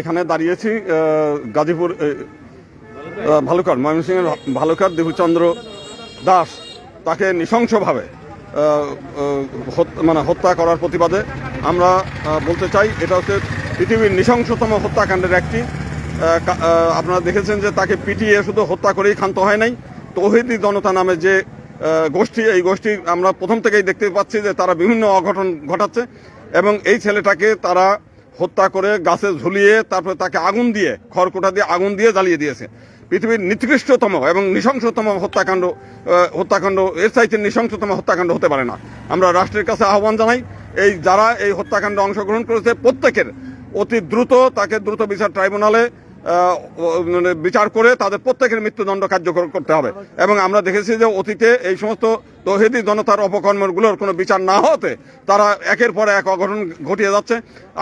এখানে দাঁড়িয়েছি গাজীপুর ভালুকার, ময়মনসিংহের ভালুকার দেবচন্দ্র দাস তাকে নৃশংসভাবে মানে হত্যা করার প্রতিবাদে আমরা বলতে চাই, এটা হচ্ছে পৃথিবীর নৃশংসতম হত্যাকাণ্ডের একটি আপনারা দেখেছেন যে তাকে পিটিয়ে শুধু হত্যা করেই ক্ষান্ত হয় নাই। তৌহিদি জনতা নামে যে গোষ্ঠী, এই গোষ্ঠী আমরা প্রথম থেকেই দেখতে পাচ্ছি যে তারা বিভিন্ন অঘটন ঘটাচ্ছে এবং এই ছেলেটাকে তারা হত্যা করে গাছে ঝুলিয়ে, তারপরে তাকে আগুন দিয়ে, খড়কোটা দিয়ে আগুন দিয়ে জ্বালিয়ে দিয়েছে। পৃথিবীর নিকৃষ্টতম এবং নৃশংসতম হত্যাকাণ্ড হত্যাকাণ্ড, এর চাইতে নৃশংসতম হত্যাকাণ্ড হতে পারে না। আমরা রাষ্ট্রের কাছে আহ্বান জানাই, এই যারা এই হত্যাকাণ্ডে অংশগ্রহণ করেছে, প্রত্যেকের অতি দ্রুত তাকে দ্রুত বিচার ট্রাইব্যুনালে মানে বিচার করে তাদের প্রত্যেকের মৃত্যুদণ্ড কার্যকর করতে হবে। এবং আমরা দেখেছি যে অতীতে এই সমস্ত তৌহেদি জনতার অপকর্মগুলোর কোনো বিচার না হতে তারা একের পর এক অঘটন ঘটিয়ে যাচ্ছে।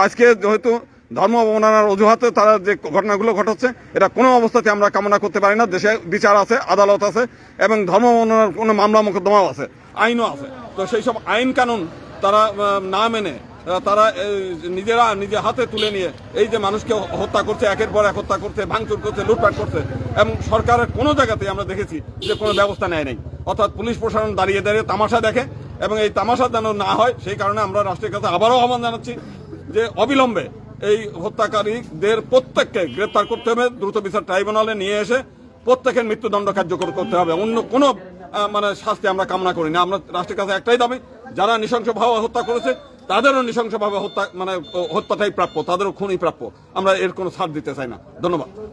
আজকে যেহেতু ধর্ম অবমাননার অজুহাতে তারা যে ঘটনাগুলো ঘটাচ্ছে এটা কোনো অবস্থাতে আমরা কামনা করতে পারি না। দেশে বিচার আছে, আদালত আছে, এবং ধর্ম অবমাননার কোনো মামলা মোকদ্দমাও আছে, আইনও আছে। তো সেই সব আইন কানুন তারা না মেনে তারা নিজেরা নিজে হাতে তুলে নিয়ে, এই যে মানুষকে হত্যা করছে, একের পর এক হত্যা করছে, ভাঙচুর করছে, লুটপাট করছে, এবং সরকারের কোনো জায়গাতেই আমরা দেখেছি যে কোনো ব্যবস্থা নেয় নাই। অর্থাৎ পুলিশ প্রশাসন দাঁড়িয়ে দাঁড়িয়ে তামাশা দেখে, এবং এই তামাশা যেন না হয়, সেই কারণে আমরা রাষ্ট্রের কাছে আবারও আহ্বান জানাচ্ছি যে অবিলম্বে এই হত্যাকারীদের প্রত্যেককে গ্রেপ্তার করতে হবে, দ্রুত বিচার ট্রাইব্যুনালে নিয়ে এসে প্রত্যেকের মৃত্যুদণ্ড কার্যকর করতে হবে। অন্য কোনো মানে শাস্তি আমরা কামনা করি না। আমরা রাষ্ট্রের কাছে একটাই দাবি যারা নৃশংসভাবে হত্যা করেছে, তাদেরও নৃশংসভাবে হত্যা মানে হত্যাটাই প্রাপ্য, তাদেরও খুনই প্রাপ্য। আমরা এর কোনো ছাড় দিতে চাই না। ধন্যবাদ।